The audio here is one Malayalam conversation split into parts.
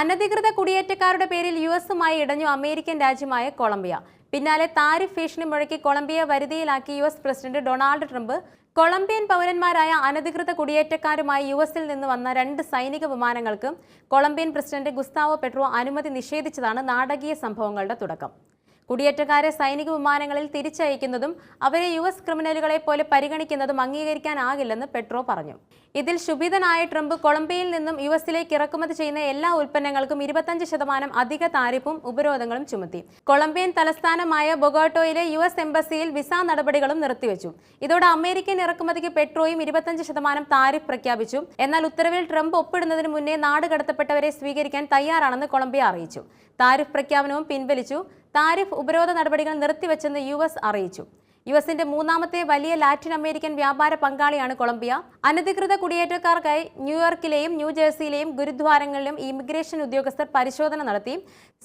അനധികൃത കുടിയേറ്റക്കാരുടെ പേരിൽ യു എസുമായി ഇടഞ്ഞു അമേരിക്കൻ രാജ്യമായ കൊളംബിയ. പിന്നാലെ താരിഫ് ഭീഷണി മുഴക്കി Colombia വരുതിയിലാക്കി U S president Donald Trump. Colombian പൗരന്മാരായ അനധികൃത കുടിയേറ്റക്കാരുമായി യു എസിൽ നിന്ന് വന്ന രണ്ട് സൈനിക വിമാനങ്ങൾക്കും കൊളംബിയൻ പ്രസിഡന്റ് ഗുസ്താവോ പെട്രോ അനുമതി നിഷേധിച്ചതാണ് നാടകീയ സംഭവങ്ങളുടെ തുടക്കം. കുടിയേറ്റക്കാരെ സൈനിക വിമാനങ്ങളിൽ തിരിച്ചയക്കുന്നതും അവരെ യു എസ് ക്രിമിനലുകളെ പോലെ പരിഗണിക്കുന്നതും അംഗീകരിക്കാനാകില്ലെന്ന് പെട്രോ പറഞ്ഞു. ഇതിൽ ശുഭിതനായ ട്രംപ് കൊളംബിയയിൽ നിന്നും യു എസിലേക്ക് ഇറക്കുമതി ചെയ്യുന്ന എല്ലാ ഉൽപ്പന്നങ്ങൾക്കും ഇരുപത്തഞ്ച് ശതമാനം അധിക താരിഫും ഉപരോധങ്ങളും ചുമത്തി. കൊളംബിയൻ തലസ്ഥാനമായ ബൊഗോട്ടോയിലെ യു എസ് എംബസിയിൽ വിസ നടപടികളും നിർത്തിവെച്ചു. ഇതോടെ അമേരിക്കൻ ഇറക്കുമതിക്ക് പെട്രോയും ഇരുപത്തഞ്ച് ശതമാനം താരിഫ് പ്രഖ്യാപിച്ചു. എന്നാൽ ഉത്തരവിൽ ട്രംപ് ഒപ്പിടുന്നതിന് മുന്നേ നാട് കടത്തപ്പെട്ടവരെ സ്വീകരിക്കാൻ തയ്യാറാണെന്ന് കൊളംബിയ അറിയിച്ചു. താരിഫ് പ്രഖ്യാപനവും പിൻവലിച്ചു. താരിഫ് ഉപരോധ നടപടികൾ നിർത്തിവെച്ചെന്ന് യു എസ് അറിയിച്ചു. യു എസിന്റെ മൂന്നാമത്തെ വലിയ ലാറ്റിൻ അമേരിക്കൻ വ്യാപാര പങ്കാളിയാണ് കൊളംബിയ. അനധികൃത കുടിയേറ്റക്കാർക്കായി ന്യൂയോർക്കിലെയും ന്യൂജേഴ്സിയിലെയും ഗുരുദ്വാരങ്ങളിലും ഇമിഗ്രേഷൻ ഉദ്യോഗസ്ഥർ പരിശോധന നടത്തി.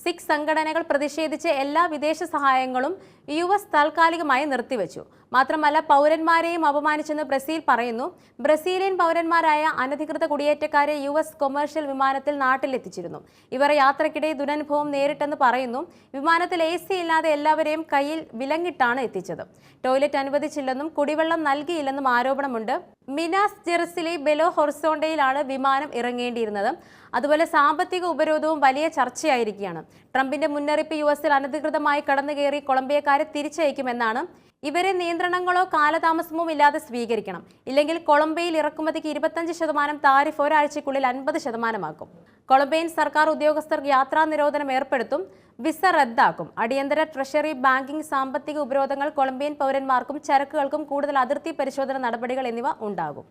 സിഖ് സംഘടനകൾ പ്രതിഷേധിച്ച് എല്ലാ വിദേശ സഹായങ്ങളും യു എസ് താൽക്കാലികമായി നിർത്തിവെച്ചു. മാത്രമല്ല പൗരന്മാരെയും അപമാനിച്ചെന്ന് ബ്രസീൽ പറയുന്നു. ബ്രസീലിയൻ പൗരന്മാരായ അനധികൃത കുടിയേറ്റക്കാരെ യു എസ് കൊമേഴ്ഷ്യൽ വിമാനത്തിൽ നാട്ടിലെത്തിച്ചിരുന്നു. ഇവർ യാത്രക്കിടെ ദുരനുഭവം നേരിട്ടെന്ന് പറയുന്നു. വിമാനത്തിൽ എ സി ഇല്ലാതെ എല്ലാവരെയും കയ്യിൽ വിലങ്ങിട്ടാണ് എത്തിച്ചത്. ടോയ്ലറ്റ് അനുവദിച്ചില്ലെന്നും കുടിവെള്ളം നൽകിയില്ലെന്നും ആരോപണമുണ്ട്. മിനാസ് ജെറസിലെ ബെലോ ഹൊർസോണ്ടയിലാണ് വിമാനം ഇറങ്ങേണ്ടിയിരുന്നത്. അതുപോലെ സാമ്പത്തിക ഉപരോധവും വലിയ ചർച്ചയായിരിക്കുകയാണ്. ട്രംപിന്റെ മുന്നറിയിപ്പ് യു എസിൽ അനധികൃതമായി കടന്നുകയറി കൊളംബിയക്കാരെ തിരിച്ചയക്കുമെന്നാണ്. ഇവരെ നിയന്ത്രണങ്ങളോ കാലതാമസമോ ഇല്ലാതെ സ്വീകരിക്കണം. ഇല്ലെങ്കിൽ കൊളംബിയയിൽ ഇറക്കുമതിക്ക് ഇരുപത്തഞ്ച് ശതമാനം താരിഫ് ഒരാഴ്ചയ്ക്കുള്ളിൽ അൻപത് ശതമാനമാക്കും. കൊളംബിയൻ സർക്കാർ ഉദ്യോഗസ്ഥർ യാത്രാ നിരോധനം ഏർപ്പെടുത്തും. വിസ റദ്ദാക്കും. അടിയന്തര ട്രഷറി ബാങ്കിംഗ് സാമ്പത്തിക ഉപരോധങ്ങൾ കൊളംബിയൻ പൗരന്മാർക്കും ചരക്കുകൾക്കും കൂടുതൽ അതിർത്തി പരിശോധന നടപടികൾ എന്നിവ ഉണ്ടാകും.